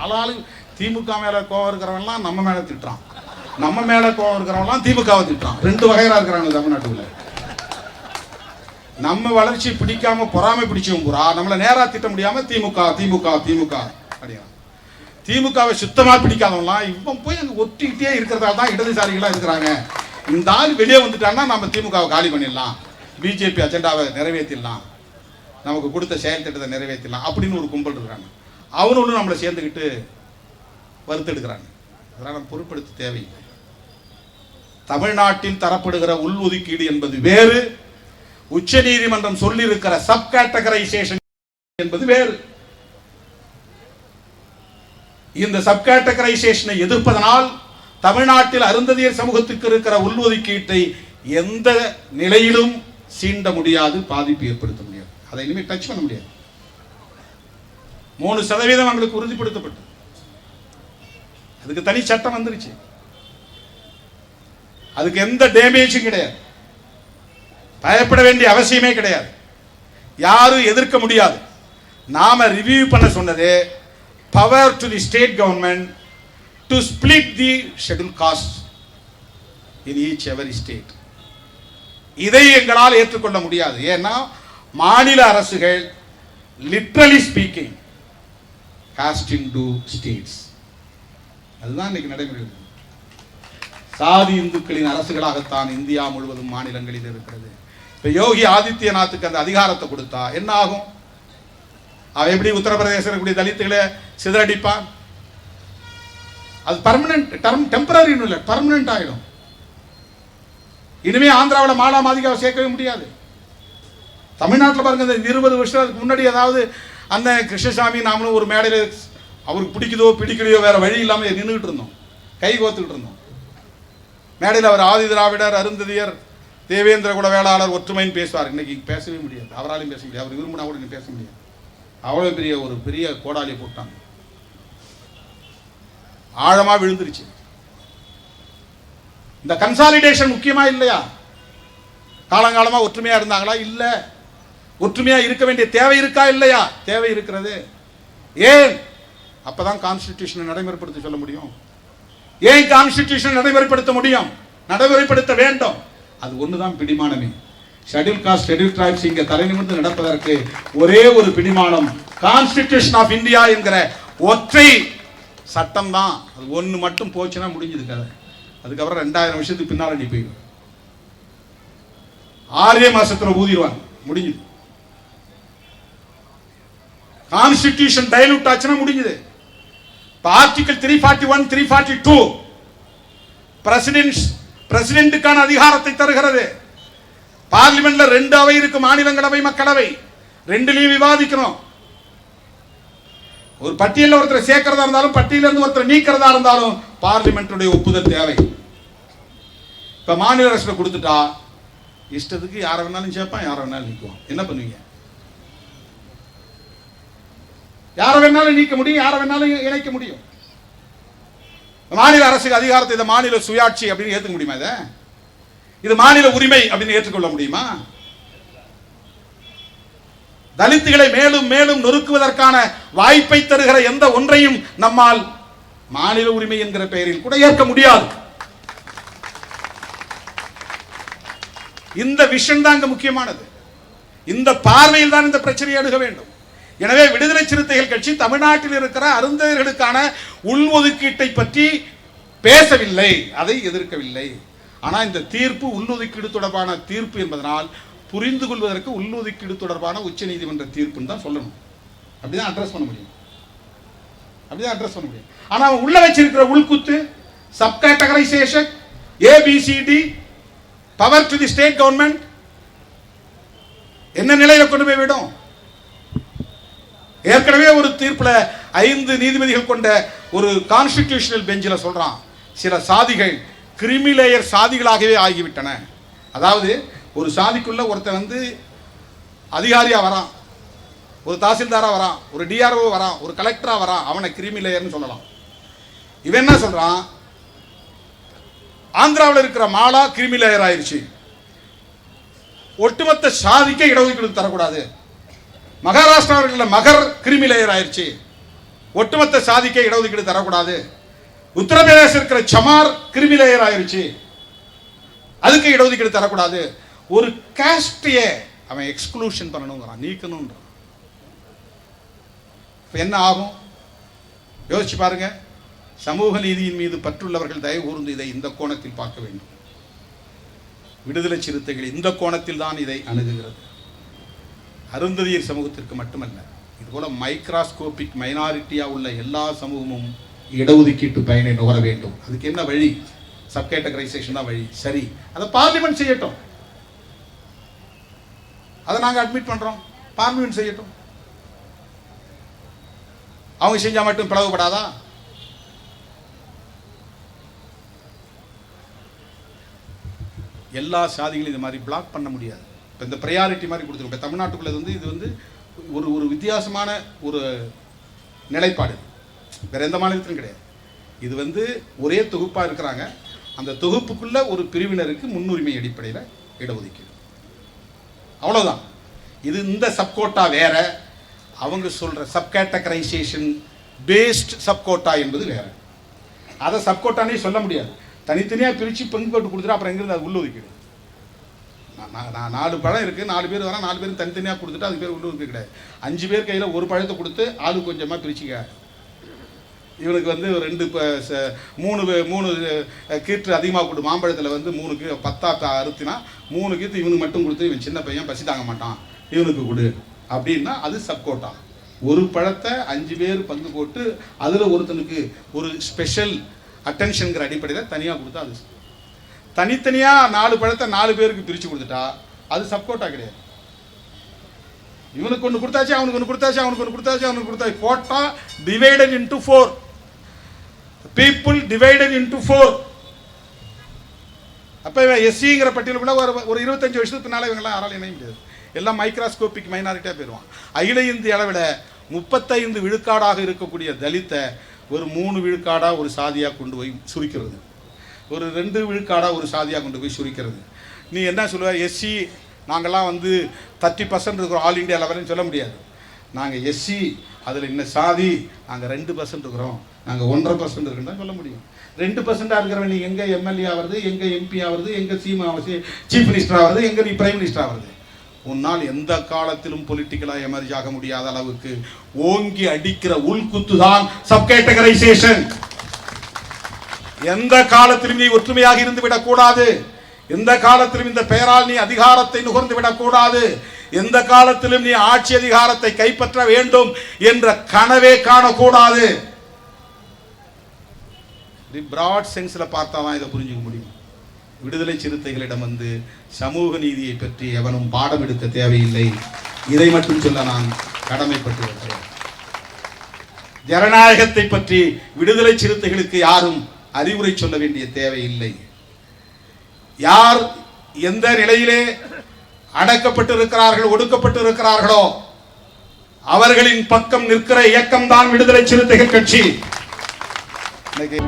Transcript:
ஆளாளு திமுக மேலே கோவம் இருக்கிறவன்லாம் நம்ம மேலே திட்டுறான். நம்ம மேலே கோவம் இருக்கிறவன்லாம் திமுகவை திட்டுறான். ரெண்டு வகையரா இருக்கிறாங்க தமிழ்நாட்டுல. நம்ம வளர்ச்சி பிடிக்காம பொறாமை பிடிச்சவங்க பூரா. நம்மளை நேராக திட்ட முடியாம திமுக திமுக திமுக அப்படியா திமுகவை சுத்தமாக பிடிக்காதவங்களாம் இவன் போய் அங்கே ஒட்டிக்கிட்டே இருக்கிறதால தான் இடதுசாரிகளாக இருக்கிறாங்க. இந்த ஆள் வெளியே வந்துட்டான்னா நம்ம திமுகவை காலி பண்ணிடலாம். பிஜேபி அஜெண்டாவை நிறைவேற்றிடலாம் நமக்கு கொடுத்த செயல் திட்டத்தை நிறைவேற்றலாம் அப்படின்னு ஒரு கும்பல் இருக்கிறாங்க. அவனும் நம்மளை சேர்ந்துக்கிட்டு வறுத்தெடுக்கிறாங்க அதெல்லாம் நம்ம பொருட்படுத்த தேவையில்லை. தமிழ்நாட்டில் தரப்படுகிற உள்ஒதுக்கீடு என்பது வேறு உச்ச நீதிமன்றம் சொல்லியிருக்கிற சப் கேட்டகரைசேஷன் என்பது வேறு. இந்த சப் கேட்டகரைசேஷனை எதிர்ப்பதனால் தமிழ்நாட்டில் அருந்ததியர் சமூகத்துக்கு இருக்கிற உள்ஒதுக்கீட்டை எந்த நிலையிலும் சீண்ட முடியாது பாதிப்பு ஏற்படுத்த முடியாது. அதை இனிமேல் டச் பண்ண முடியாது. மூணு சதவீதம் அவங்களுக்கு உறுதிப்படுத்தப்பட்டது. அதுக்கு தனி சட்டம் வந்துருச்சு. அதுக்கு எந்த டேமேஜும் கிடையாது. பயப்பட வேண்டிய அவசியமே கிடையாது. யாரும் எதிர்க்க முடியாது. நாம ரிவ்யூ பண்ண சொன்னது power to the state government to split the schedule caste in each every state இதை எங்களால் ஏற்றுக்கொள்ள முடியாது. ஏன்னா மாநில அரசுகள் literally speaking caste in to states அதுதான் இன்னைக்கு நடைமுறை சாதி இந்துக்களின் அரசுகளாகத்தான் இந்தியா முழுவதும் மாநிலங்களில் இருக்கிறது. இப்போ யோகி ஆதித்யநாத்துக்கு அந்த அதிகாரத்தை கொடுத்தா என்ன ஆகும்? அவன் எப்படி உத்தரப்பிரதேச இருக்கக்கூடிய தலித்துகளை சிதறடிப்பான்? அது பர்மனன்ட் டர்ம் டெம்பரரின்னு இல்லை பர்மனன்ட் ஆகிடும் இனிமே ஆந்திராவில் மாலா மாதிகாவை சேர்க்கவே முடியாது. தமிழ்நாட்டில் பாருங்க இந்த இருபது வருஷத்துக்கு முன்னாடி ஏதாவது அண்ணன் கிருஷ்ணசாமி நாமளும் ஒரு மேடையில் அவருக்கு பிடிக்குதோ பிடிக்கலையோ வேற வழி இல்லாமல் நின்றுக்கிட்டு இருந்தோம். கை கோத்துக்கிட்டு இருந்தோம். மேடையில் அவர் ஆதி திராவிடர் அருந்ததியர் தேவேந்திர குல வேளாளர் ஒற்றுமைன்னு பேசுவார். இன்னைக்கு பேசவே முடியாது. அவராலையும் பேச முடியாது. அவர் விரும்பினா கூட பேச முடியாது. அவ்வளோ பெரிய ஒரு பெரிய கோடாலி போட்டாங்க. ஆழமா விழுந்துருச்சு. இந்த கன்சாலிடேஷன் முக்கியமா இல்லையா? காலங்காலமா ஒற்றுமையா இருந்தாங்களா? இல்லை. ஒற்றுமையா இருக்க வேண்டிய தேவை இருக்கா இல்லையா? தேவை இருக்கிறது. ஏன்? அப்பதான் கான்ஸ்டிடியூஷனை நடைமுறைப்படுத்த சொல்ல முடியும். ஏன் கான்ஸ்டிடியூஷன் நடைமுறைப்படுத்த முடியும்? நடைமுறைப்படுத்த வேண்டும். அது ஒண்ணுதான் பிடிமானமே. ஷெட்யூல் காஸ்ட் ஷெட்யூல் டிரைப்ஸ் இங்கே தலைநிமிர்ந்து நடப்பதற்கு ஒரே ஒரு பிடிமானம் கான்ஸ்டிடியூஷன் ஆஃப் இந்தியா என்கிற ஒற்றை சட்டம் தான் அது ஒன்று மட்டும் போச்சுன்னா முடிஞ்சது கதை. அதுக்கப்புறம் ரெண்டாயிரம் வருஷத்துக்கு பின்னால் நீ போயிடும். ஆறே மாசத்துல ஊதிடுவாங்க. முடிஞ்சுது. கான்ஸ்டிடியூஷன் டைலூட் ஆச்சுன்னா முடிஞ்சது. இப்போ article three forty one three forty two president பிரசிடென்ட்டுக்கான அதிகாரத்தை தருகிறது. பார்லிமெண்ட்ல ரெண்டு அவை இருக்கு மாநிலங்களவை மக்களவை. ரெண்டுலையும் விவாதிக்கணும். ஒரு பட்டியலில் ஒருத்தர் சேர்க்கிறதா இருந்தாலும் பட்டியல இருந்து ஒருத்தரை நீக்கிறதா இருந்தாலும் பார்லிமெண்ட்டுடைய ஒப்புதல் தேவை. இப்ப மாநில அரசு கொடுத்துட்டா இஷ்டத்துக்கு யாரை வேணாலும் சேர்ப்பான் யாரை வேணாலும் நிற்குவான் என்ன பண்ணுவீங்க? யாரை வேணாலும் நீக்க முடியும் யாரை வேணாலும் இணைக்க முடியும். மாநில அரசுக்கு அதிகாரத்தை இந்த மாநில சுயாட்சி அப்படின்னு ஏத்துக்க முடியுமா இதை? இது மாநில உரிமை அப்படின்னு ஏற்றுக்கொள்ள முடியுமா? தலித்துகளை மேலும் மேலும் நொறுக்குவதற்கான வாய்ப்பை தருகிற எந்த ஒன்றையும் நம்மால் மாநில உரிமை என்கிற பெயரில் கூட ஏற்க முடியாது. இந்த விஷன் தான் இங்க முக்கியமானது. இந்த பார்வையில் தான் இந்த பிரச்சனையை அணுக வேண்டும். எனவே விடுதலை சிறுத்தைகள் கட்சி தமிழ்நாட்டில் இருக்கிற அருந்ததியர்களுக்கான உள்ஒதுக்கீட்டை பற்றி பேசவில்லை. அதை எதிர்க்கவில்லை. ஆனால் இந்த தீர்ப்பு உள்ஒதுக்கீடு தொடர்பான தீர்ப்பு என்பதனால் புரிந்து கொள்வதற்கு உள்ஒதுக்கீடு தொடர்பான உச்சநீதிமன்ற தீர்ப்புன்னு தான் சொல்லணும். அப்படிதான் அட்ரஸ் பண்ண முடியும். அப்படிதான் அட்ரஸ் பண்ண முடியும். ஆனா அவன் உள்ள வச்சிருக்கிற உள்குத்து sub categorization ABCD power to the state government என்ன நிலையில கொண்டு போய் விடும்? ஏற்கனவே ஒரு தீர்ப்பில் ஐந்து நீதிபதிகள் கொண்ட ஒரு கான்ஸ்டிடியூஷனல் பெஞ்சில் சொல்கிறான் சில சாதிகள் கிரிமிலேயர் சாதிகளாகவே ஆகிவிட்டன. அதாவது ஒரு சாதிக்குள்ளே ஒருத்தன் வந்து அதிகாரியாக வரான் ஒரு தாசில்தாராக வரான் ஒரு டிஆர்ஓ வரான் ஒரு கலெக்டராக வரான் அவனை கிரிமிலேயர்னு சொல்லலாம். இவன் என்ன சொல்கிறான் ஆந்திராவில் இருக்கிற மாலா கிரிமிலேயர் ஆயிடுச்சு ஒட்டுமொத்த சாதிக்க இடஒதுக்கீடு தரக்கூடாது. மகாராஷ்டிராவில் மகர் கிரிமி லேயர் ஆயிருச்சு. ஒட்டுமொத்த சாதிக்க இடஒதுக்கீடு தரக்கூடாது. உத்தரப்பிரதேசம் இருக்கிற சமார் கிரிமிலேயர் ஆயிருச்சு. அதுக்கு இடஒதுக்கீடு தரக்கூடாது. ஒரு காஸ்டையே அவன் எக்ஸ்க்ளூஷன் பண்ணணுங்கிறான் நீக்கணுன்றான் இப்போ என்ன ஆகும்? யோசிச்சு பாருங்க. சமூக நீதியின் மீது பற்றுள்ளவர்கள் தயவு கூர்ந்து இதை இந்த கோணத்தில் பார்க்க வேண்டும். விடுதலை சிறுத்தைகள் இந்த கோணத்தில் தான் இதை அணுகுகிறது. அருந்ததியர் சமூகத்திற்கு மட்டுமல்ல இதுபோல் மைக்ராஸ்கோபிக் மைனாரிட்டியாக உள்ள எல்லா சமூகமும் இடஒதுக்கீட்டு பயனை நுகர வேண்டும். அதுக்கு என்ன வழி? சப்கேட்டகரைசேஷன் தான் வழி. சரி அதை பார்லிமெண்ட் செய்யட்டும். அதை நாங்கள் அட்மிட் பண்ணுறோம் பார்லிமெண்ட் செய்யட்டும். அவங்க செஞ்சால் மட்டும் பிளவுபடாதா? எல்லா சாதிகளும் இது மாதிரி பிளாக் பண்ண முடியாது. இப்போ இந்த ப்ரையாரிட்டி மாதிரி கொடுத்துருக்கோம் இப்போ தமிழ்நாட்டுக்குள்ளது வந்து இது வந்து ஒரு ஒரு வித்தியாசமான ஒரு நிலைப்பாடு. வேற எந்த மாநிலத்திலும் கிடையாது. இது வந்து ஒரே தொகுப்பாக இருக்கிறாங்க. அந்த தொகுப்புக்குள்ளே ஒரு பிரிவினருக்கு முன்னுரிமை அடிப்படையில் இடஒதுக்கீடு. அவ்வளோதான் இது இந்த சப்கோட்டா வேற. அவங்க சொல்கிற சப்கேட்டகரைசேஷன் பேஸ்ட் சப்கோட்டா என்பது வேற. அதை சப்கோட்டானே சொல்ல முடியாது. தனித்தனியாக பிரித்து பங்கு போட்டு கொடுத்துட்டு அப்புறம் எங்கேருந்து அது உள்ளொதுக்கீடு? நான் நான் நாலு பழம் இருக்குது நாலு பேர் வரேன் நாலு பேரும் தனித்தனியாக கொடுத்துட்டு அது பேர் உள்ளூருக்கு கிடையாது அஞ்சு பேர் கையில் ஒரு பழத்தை கொடுத்து ஆளு கொஞ்சமாக பிரிச்சுக்க. இவனுக்கு வந்து ரெண்டு மூணு மூணு கீற்று அதிகமாக கொடு. மாம்பழத்தில் வந்து மூணுக்கு பத்தா அறுத்தினா மூணு கீற்று இவனுக்கு மட்டும் கொடுத்து இவன் சின்ன பையன் பசி தாங்க மாட்டான். இவனுக்கு கொடு. அப்படின்னா அது சப்கோட்டா. ஒரு பழத்தை அஞ்சு பேர் பங்கு போட்டு அதில் ஒருத்தனுக்கு ஒரு ஸ்பெஷல் அட்டென்ஷனுங்கிற அடிப்படையில் தனியாக கொடுத்தா அது தனித்தனியாக நாலு பழத்தை நாலு பேருக்கு பிரித்து கொடுத்துட்டா அது சப்கோட்டா கிடையாது. இவனுக்கு ஒன்று கொடுத்தாச்சு அவனுக்கு ஒன்று கொடுத்தாச்சு அவனுக்கு ஒன்று கொடுத்தாச்சு அவனுக்கு கொடுத்தாச்சு. Quota divided into four people divided into four அப்போ இவன் எஸ்சிங்கிற கூட ஒரு ஒரு இருபத்தஞ்சு வருஷத்துக்கு பின்னால் இவங்கெல்லாம் யாராலும் இணைய முடியாது. எல்லாம் மைக்ராஸ்கோபிக் மைனாரிட்டியாக போயிடுவான் அகில இந்திய அளவில் முப்பத்தைந்து விழுக்காடாக இருக்கக்கூடிய தலித்தை ஒரு மூணு விழுக்காடாக ஒரு சாதியாக கொண்டு போய் சுருக்கிறது. ஒரு ரெண்டு விழுக்காடாக ஒரு சாதியாக கொண்டு போய் சுரிக்கிறது. நீ என்ன சொல்லுவ? எஸ்சி நாங்கள்லாம் வந்து தேர்ட்டி பர்சன்ட் இருக்கிறோம் ஆல் இந்தியா லெவல்னு சொல்ல முடியாது. நாங்கள் எஸ்சி அதில் இன்ன சாதி நாங்கள் ரெண்டு பர்சன்ட் இருக்கிறோம். நாங்கள் ஒன்றரை பர்சன்ட் இருக்குன்னு சொல்ல முடியும். ரெண்டு பர்சன்டாக இருக்கிறவன் நீ எங்கே எம்எல்ஏ ஆகிறது எங்கே எம்பி ஆகிறது எங்கே சீமா சீஃப் மினிஸ்டர் ஆகிறது எங்கே நீ பிரைம் மினிஸ்டர் ஆகிறது உன்னால் எந்த காலத்திலும் பொலிட்டிக்கலாக எமர்ஜ் ஆக முடியாத அளவுக்கு ஓங்கி அடிக்கிற உள்குத்து தான் சப் கேட்டகரைசேஷன் எந்த காலத்திலும் நீ ஒற்றுமையாக இருந்து விடக்கூடாது. எந்த காலத்திலும் இந்த பெயரால் நீ அதிகாரத்தை நுகர்ந்து விடக்கூடாது. எந்த காலத்திலும் நீ ஆட்சி அதிகாரத்தை கைப்பற்ற வேண்டும் என்ற கனவே காணக்கூடாது. பிராட் சென்ஸில் பார்த்தா தான் இதை புரிஞ்சுக்க முடியும். விடுதலை சிறுத்தைகளிடம் வந்து சமூக நீதியை பற்றி எவனும் பாடம் எடுக்க தேவையில்லை. இதை மட்டும் சொல்ல நான் கடமைப்பட்டு இருக்கிறேன் ஜனநாயகத்தை பற்றி விடுதலை சிறுத்தைகளுக்கு யாரும் அறிவுரை சொல்ல வேண்டிய தேவையில்லை யார் எந்த நிலையிலே அடக்கப்பட்டிருக்கிறார்கள் இருக்கிறார்கள் ஒடுக்கப்பட்டு இருக்கிறார்களோ அவர்களின் பக்கம் நிற்கிற இயக்கம்தான் விடுதலை சிறுத்தைகள் கட்சி. இன்னைக்கு